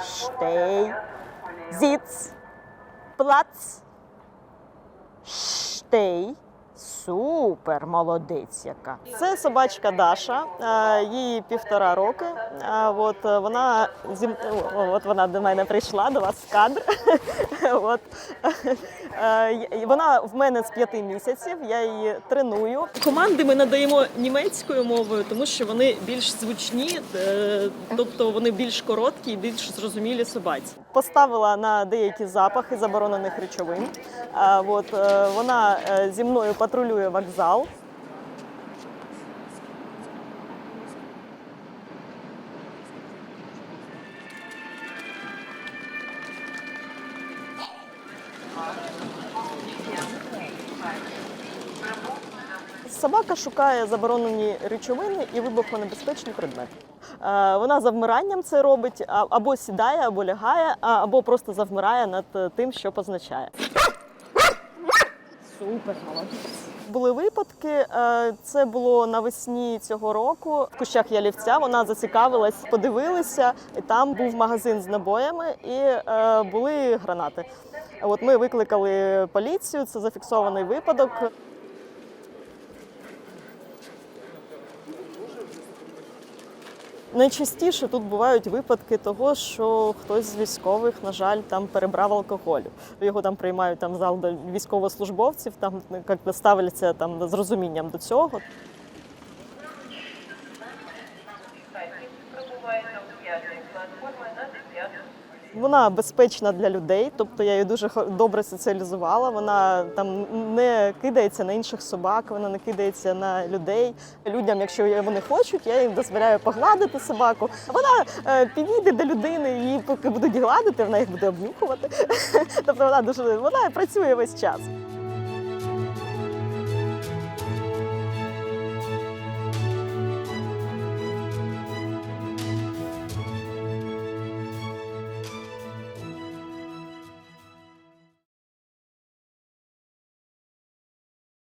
Штей. Зіц. Плац. Штей. Супер, молодець яка. Це собачка Даша, їй півтора роки. От е, вона зі от вона до мене прийшла до вас в кадр. От Е, вона в мене з п'яти місяців. Я її треную. Команди ми надаємо німецькою мовою, тому що вони більш звучні, е, тобто вони більш короткі і більш зрозумілі собаці. Поставила на деякі запахи заборонених речовин. От вона зі мною патрулює вокзал. Собака шукає заборонені речовини і вибухонебезпечні предмети. Е, Вона завмиранням це робить або сідає, або лягає, або просто завмирає над е, тим, що позначає. Супер, молодець. Були випадки. е, Це було навесні цього року. В кущах ялівця вона зацікавилась, подивилися, і там був магазин з набоями і е, були гранати. От ми викликали поліцію. Це зафіксований випадок. Найчастіше тут бувають випадки того, що хтось з військових, на жаль, там перебрав алкоголю. Його там приймають там зал до військовослужбовців, там як би ставляться там з розумінням до цього. Пробуває на п'ятій платформи на 9 Вона безпечна для людей, тобто я її дуже добре соціалізувала. Вона там не кидається на інших собак, вона не кидається на людей. Людям, якщо вони хочуть, я їм дозволяю погладити собаку. Вона е, підійде до людини, її поки будуть гладити, вона їх буде обнюхувати. Тобто вона дуже вона працює весь час.